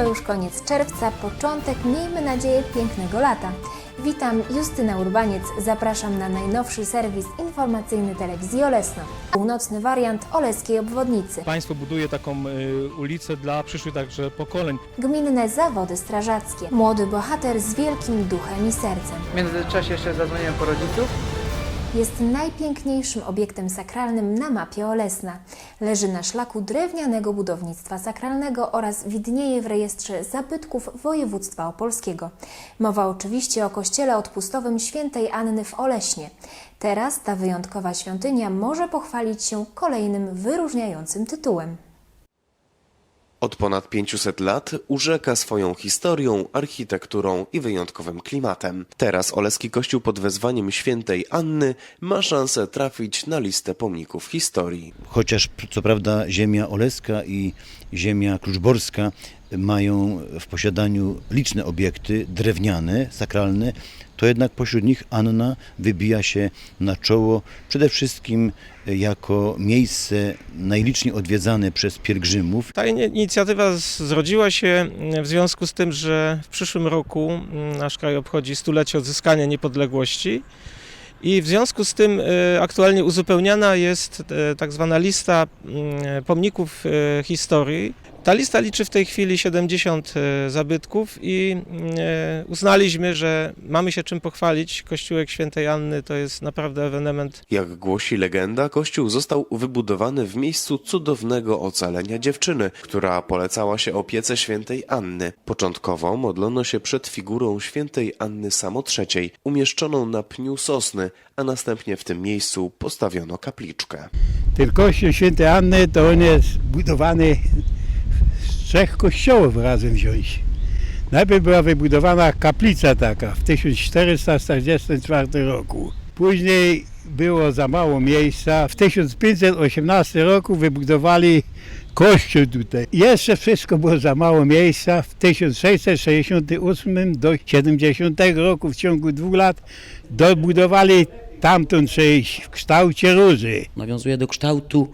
To już koniec czerwca, początek, miejmy nadzieję, pięknego lata. Witam, Justyna Urbaniec. Zapraszam na najnowszy serwis informacyjny telewizji Olesno. Północny wariant Oleskiej Obwodnicy. Państwo buduje taką y, ulicę dla przyszłych także pokoleń. Gminne zawody strażackie. Młody bohater z wielkim duchem i sercem. W międzyczasie jeszcze zadzwoniłem po rodziców. Jest najpiękniejszym obiektem sakralnym na mapie Olesna. Leży na szlaku drewnianego budownictwa sakralnego oraz widnieje w rejestrze zabytków województwa opolskiego. Mowa oczywiście o kościele odpustowym świętej Anny w Oleśnie. Teraz ta wyjątkowa świątynia może pochwalić się kolejnym wyróżniającym tytułem. Od ponad 500 lat urzeka swoją historią, architekturą i wyjątkowym klimatem. Teraz Oleski Kościół pod wezwaniem świętej Anny ma szansę trafić na listę pomników historii. chociaż co prawda ziemia oleska i ziemia kluczborska mają w posiadaniu liczne obiekty drewniane, sakralne, to jednak pośród nich Anna wybija się na czoło przede wszystkim jako miejsce najliczniej odwiedzane przez pielgrzymów. Ta ini- inicjatywa zrodziła się mm, w związku z tym, że w przyszłym roku nasz kraj obchodzi stulecie odzyskania niepodległości i w związku z tym e, aktualnie uzupełniana jest e, tak zwana lista pomników e, historii. Ta lista liczy w tej chwili 70 e, zabytków i e, uznaliśmy, że mamy się czym pochwalić. Kościółek Świętej Anny to jest naprawdę ewenement Jak głosi legenda, kościół został wybudowany w miejscu cudownego ocalenia dziewczyny, która polecała się opiece świętej Anny. Początkowo modlono się przed figurą świętej Anny Samotrzeciej, umieszczoną na pniu sosny, a następnie w tym miejscu postawiono kapliczkę. Ten kościół świętej Anny to on jest budowany trzech kościołów razem wziąć. Najpierw była wybudowana kaplica taka w 1444 roku. Później było za mało miejsca. W 1518 roku wybudowali kościół tutaj. Jeszcze wszystko było za mało miejsca. W 1668 do 70 roku w ciągu dwóch lat dobudowali tamtą część w kształcie róży. nawiązuje do kształtu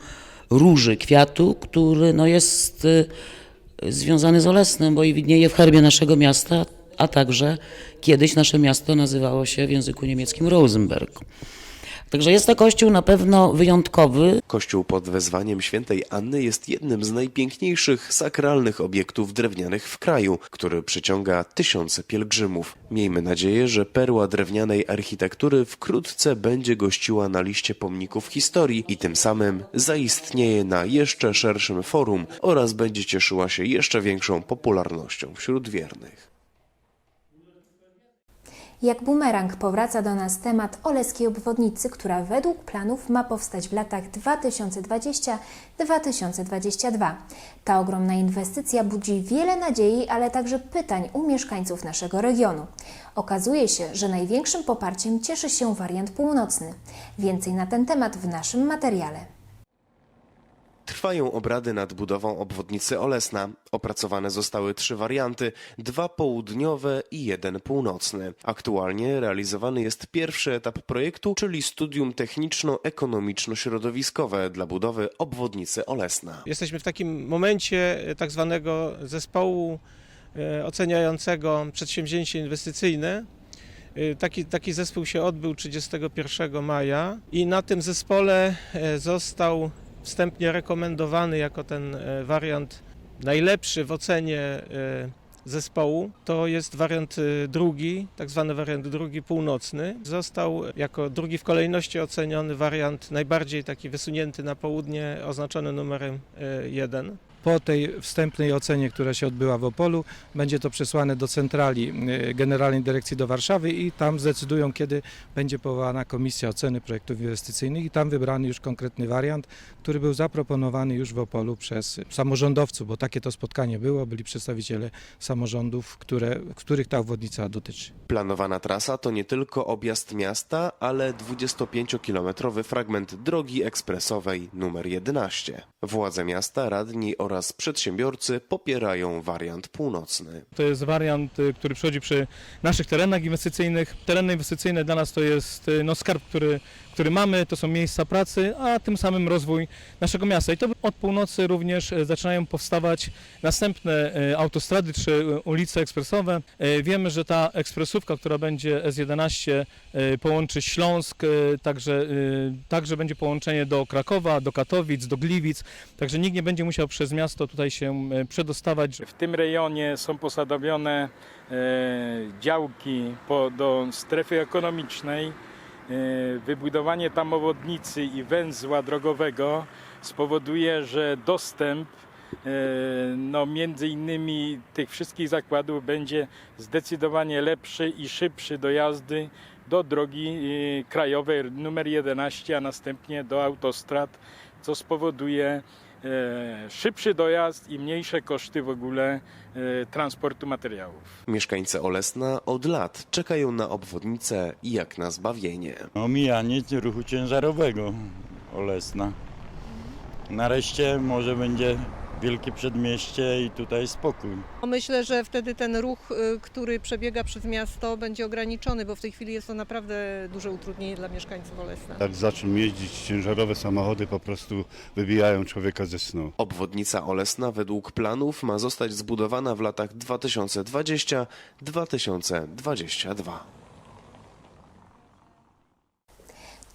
róży, kwiatu, który no, jest y, związany z Olesnem, bo i widnieje w herbie naszego miasta, a także kiedyś nasze miasto nazywało się w języku niemieckim Rosenberg. Także jest to kościół na pewno wyjątkowy, Kościół pod wezwaniem świętej Anny jest jednym z najpiękniejszych sakralnych obiektów drewnianych w kraju, który przyciąga tysiące pielgrzymów. Miejmy nadzieję, że perła drewnianej architektury wkrótce będzie gościła na liście pomników historii i tym samym zaistnieje na jeszcze szerszym forum oraz będzie cieszyła się jeszcze większą popularnością wśród wiernych. Jak bumerang powraca do nas temat Oleskiej Obwodnicy, która według planów ma powstać w latach 2020-2022. Ta ogromna inwestycja budzi wiele nadziei, ale także pytań u mieszkańców naszego regionu. Okazuje się, że największym poparciem cieszy się wariant północny. Więcej na ten temat w naszym materiale. Trwają obrady nad budową obwodnicy Olesna. Opracowane zostały trzy warianty, dwa południowe i jeden północny. Aktualnie realizowany jest pierwszy etap projektu, czyli studium techniczno-ekonomiczno-środowiskowe dla budowy obwodnicy Olesna. Jesteśmy w takim momencie e, tak zwanego zespołu e, oceniającego przedsięwzięcie inwestycyjne. E, Taki, taki zespół się odbył 31 maja i na tym zespole został wstępnie rekomendowany jako ten e, wariant najlepszy w ocenie e, zespołu. To jest wariant e, drugi, tak zwany wariant drugi północny. Został jako drugi w kolejności oceniony wariant najbardziej taki wysunięty na południe, oznaczony numerem 1. Po tej wstępnej ocenie, która się odbyła w Opolu, będzie to przesłane do centrali y, Generalnej Dyrekcji do Warszawy i tam zdecydują, kiedy będzie powołana Komisja Oceny Projektów Inwestycyjnych i tam wybrany już konkretny wariant, który był zaproponowany już w Opolu przez samorządowców, bo takie to spotkanie było, byli przedstawiciele samorządów, które, których ta obwodnica dotyczy. Planowana trasa to nie tylko objazd miasta, ale 25-kilometrowy fragment drogi ekspresowej numer 11. Władze miasta, radni oraz oraz przedsiębiorcy popierają wariant północny. To jest wariant, y, który przychodzi przy naszych terenach inwestycyjnych. Tereny inwestycyjne dla nas to jest y, no, skarb, który, który mamy, to są miejsca pracy, a tym samym rozwój naszego miasta. I to od północy również y, zaczynają powstawać następne y, autostrady czy y, ulice ekspresowe. Wiemy, że ta ekspresówka, która będzie S11 y, połączy Śląsk, także, także będzie połączenie do Krakowa, do Katowic, do Gliwic, także nikt nie będzie musiał przez miasto tutaj się przedostawać. W tym rejonie są posadowione e, działki po, do strefy ekonomicznej. E, wybudowanie tam obwodnicy i węzła drogowego spowoduje, że dostęp e, no, między innymi tych wszystkich zakładów będzie zdecydowanie lepszy i szybszy do jazdy do drogi e, krajowej numer 11, a następnie do autostrad, co spowoduje szybszy dojazd i mniejsze koszty w ogóle e, transportu materiałów. Mieszkańcy Olesna od lat czekają na obwodnicę jak na zbawienie. Omijanie ruchu ciężarowego Olesna. Nareszcie może będzie wielkie przedmieście i tutaj spokój. Myślę, że wtedy ten ruch, y, który przebiega przez miasto będzie ograniczony, bo w tej chwili jest to naprawdę duże utrudnienie dla mieszkańców Olesna. Jak zaczną jeździć ciężarowe samochody, po prostu wybijają człowieka ze snu. Obwodnica Olesna według planów ma zostać zbudowana w latach 2020-2022.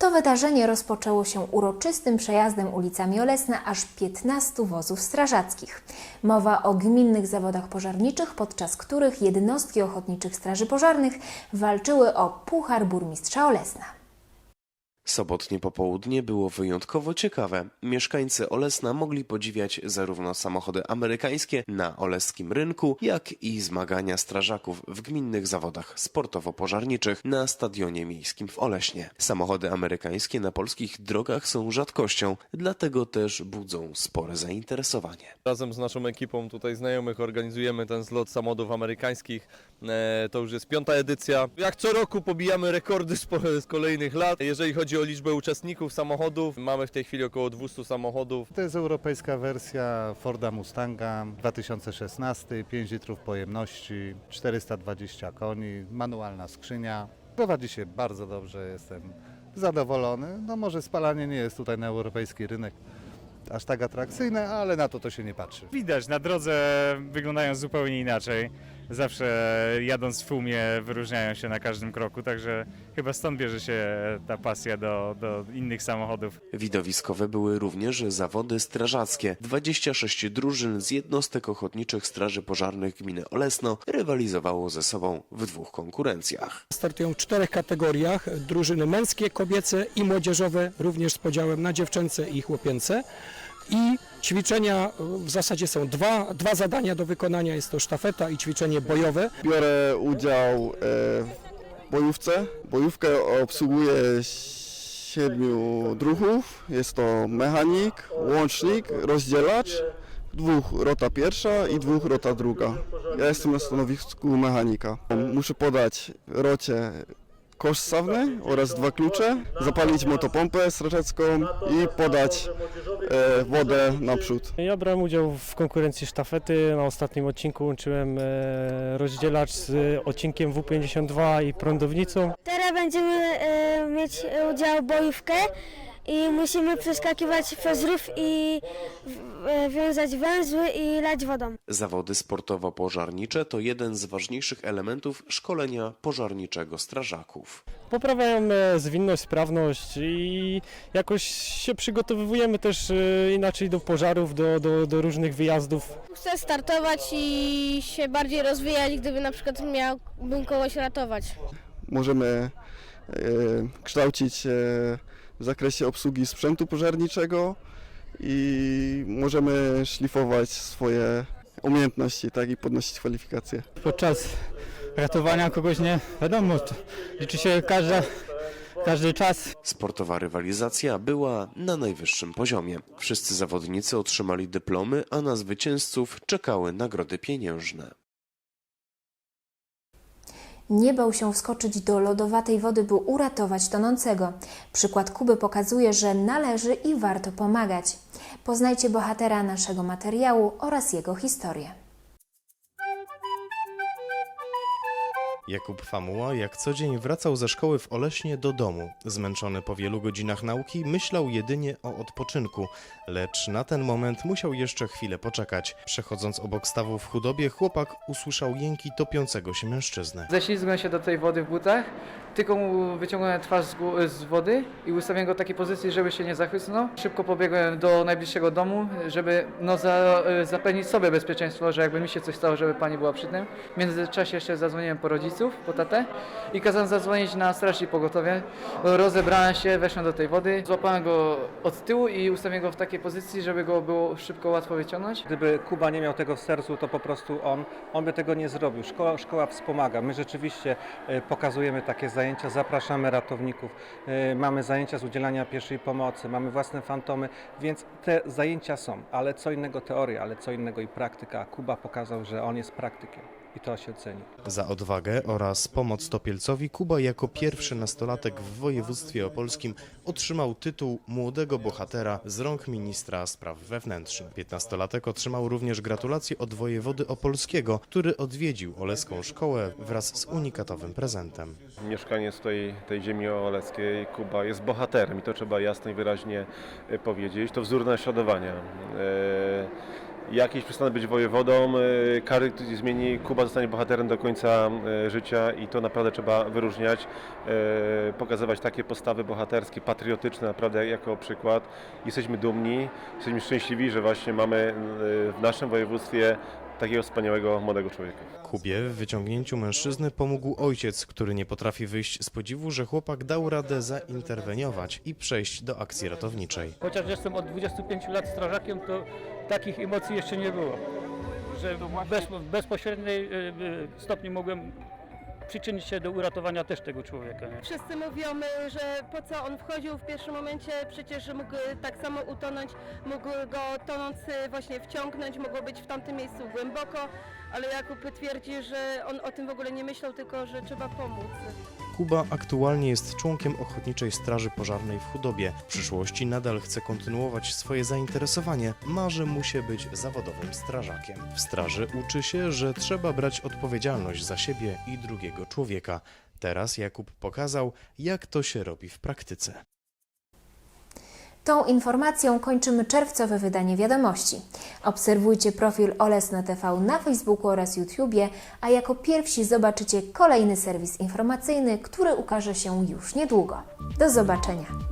To wydarzenie rozpoczęło się uroczystym przejazdem ulicami Olesna aż 15 wozów strażackich. Mowa o gminnych zawodach pożarniczych, podczas których jednostki ochotniczych straży pożarnych walczyły o Puchar Burmistrza Olesna. Sobotnie popołudnie było wyjątkowo ciekawe. Mieszkańcy Olesna mogli podziwiać zarówno samochody amerykańskie na oleskim rynku, jak i zmagania strażaków w gminnych zawodach sportowo-pożarniczych na stadionie miejskim w Oleśnie. Samochody amerykańskie na polskich drogach są rzadkością, dlatego też budzą spore zainteresowanie. Razem z naszą ekipą tutaj znajomych organizujemy ten zlot samochodów amerykańskich. E, To już jest piąta edycja. Jak co roku pobijamy rekordy z, kolejnych lat. Jeżeli chodzi o liczbę uczestników samochodów, mamy w tej chwili około 200 samochodów. To jest europejska wersja Forda Mustanga 2016, 5 litrów pojemności, 420 koni, manualna skrzynia. Prowadzi się bardzo dobrze, jestem zadowolony. No może spalanie nie jest tutaj na europejski rynek aż tak atrakcyjne, ale na to to się nie patrzy. Widać, na drodze wyglądają zupełnie inaczej. Zawsze jadąc w tłumie wyróżniają się na każdym kroku, także chyba stąd bierze się ta pasja do, do innych samochodów. Widowiskowe były również zawody strażackie. 26 drużyn z jednostek ochotniczych straży pożarnych gminy Olesno rywalizowało ze sobą w dwóch konkurencjach. Startują w czterech kategoriach, drużyny męskie, kobiece i młodzieżowe, również z podziałem na dziewczęce i chłopięce. I ćwiczenia w zasadzie są dwa, dwa zadania do wykonania, jest to sztafeta i ćwiczenie bojowe. Biorę udział e, w bojówce. Bojówkę obsługuje siedmiu druhów. Jest to mechanik, łącznik, rozdzielacz, dwóch rota pierwsza i dwóch rota druga. Ja jestem na stanowisku mechanika. Muszę podać rocie kosz sawny oraz dwa klucze, zapalić motopompę strażacką i podać e, wodę naprzód. Ja brałem udział w konkurencji sztafety. Na ostatnim odcinku łączyłem e, rozdzielacz z odcinkiem W52 i prądownicą. Teraz będziemy e, mieć udział w bojówkę i musimy przeskakiwać przez rów i wiązać węzły i lać wodą. Zawody sportowo-pożarnicze to jeden z ważniejszych elementów szkolenia pożarniczego strażaków. Poprawiają e, zwinność, sprawność i jakoś się przygotowujemy też e, inaczej do pożarów, do, do, do różnych wyjazdów. Chcę startować i się bardziej rozwijać, gdyby na przykład miałbym kogoś ratować. Możemy e, kształcić e, w zakresie obsługi sprzętu pożarniczego i możemy szlifować swoje umiejętności tak, i podnosić kwalifikacje. Podczas ratowania kogoś nie wiadomo, to liczy się każda, każdy czas. Sportowa rywalizacja była na najwyższym poziomie. Wszyscy zawodnicy otrzymali dyplomy, a na zwycięzców czekały nagrody pieniężne. Nie bał się wskoczyć do lodowatej wody, by uratować tonącego. Przykład Kuby pokazuje, że należy i warto pomagać. Poznajcie bohatera naszego materiału oraz jego historię. Jakub Famuła jak co dzień wracał ze szkoły w Oleśnie do domu. Zmęczony po wielu godzinach nauki, myślał jedynie o odpoczynku, lecz na ten moment musiał jeszcze chwilę poczekać. Przechodząc obok stawu w chudobie, chłopak usłyszał jęki topiącego się mężczyzny. Ześlizgłem się do tej wody w butach, tylko mu wyciągnąłem twarz z, z wody i ustawiłem go w takiej pozycji, żeby się nie zachłysnął. Szybko pobiegłem do najbliższego domu, żeby no, za, e, zapewnić sobie bezpieczeństwo, że jakby mi się coś stało, żeby pani była przy tym. W międzyczasie jeszcze zadzwoniłem po rodziców, po tatę i kazałem zadzwonić na straż i pogotowie. Rozebrałem się, weszłem do tej wody, złapałem go od tyłu i ustawiłem go w takiej pozycji, żeby go było szybko, łatwo wyciągnąć. Gdyby Kuba nie miał tego w sercu, to po prostu on, on by tego nie zrobił. Szkoła, szkoła wspomaga. My rzeczywiście e, pokazujemy takie zajęcia, zapraszamy ratowników, e, mamy zajęcia z udzielania pierwszej pomocy, mamy własne fantomy, więc te zajęcia są, ale co innego teoria, ale co innego i praktyka. Kuba pokazał, że on jest praktykiem i to się ceni. Za odwagę oraz pomoc Topielcowi Kuba jako pierwszy nastolatek w województwie opolskim otrzymał tytuł młodego bohatera z rąk ministra spraw wewnętrznych. Piętnastolatek otrzymał również gratulacje od wojewody opolskiego, który odwiedził Oleską szkołę wraz z unikatowym prezentem. Mieszkaniec tej, tej ziemi oleckiej, Kuba, jest bohaterem i to trzeba jasno i wyraźnie powiedzieć. To wzór naśladowania. E, Jakiś przestanę być wojewodą, e, kary zmieni, Kuba zostanie bohaterem do końca e, życia i to naprawdę trzeba wyróżniać, e, pokazywać takie postawy bohaterskie, patriotyczne naprawdę jako przykład. Jesteśmy dumni, jesteśmy szczęśliwi, że właśnie mamy w naszym województwie takiego wspaniałego młodego człowieka. Kubie w wyciągnięciu mężczyzny pomógł ojciec, który nie potrafi wyjść z podziwu, że chłopak dał radę zainterweniować i przejść do akcji ratowniczej. Chociaż jestem od 25 lat strażakiem, to takich emocji jeszcze nie było. Że bez, w bezpośredniej y, y, stopniu mogłem przyczynić się do uratowania też tego człowieka. Nie? Wszyscy mówią, y, że po co on wchodził w pierwszym momencie, przecież mógł y, tak samo utonąć, mógł go tonący właśnie wciągnąć, mogło być w tamtym miejscu głęboko, ale Jakub twierdzi, że on o tym w ogóle nie myślał, tylko że trzeba pomóc. Kuba aktualnie jest członkiem Ochotniczej Straży Pożarnej w Chudobie. W przyszłości nadal chce kontynuować swoje zainteresowanie. Marzy mu się być zawodowym strażakiem. W straży uczy się, że trzeba brać odpowiedzialność za siebie i drugiego człowieka. Teraz Jakub pokazał, jak to się robi w praktyce. Tą informacją kończymy czerwcowe wydanie wiadomości. Obserwujcie profil Olesna TV na Facebooku oraz YouTubie, a jako pierwsi zobaczycie kolejny serwis informacyjny, który ukaże się już niedługo. Do zobaczenia.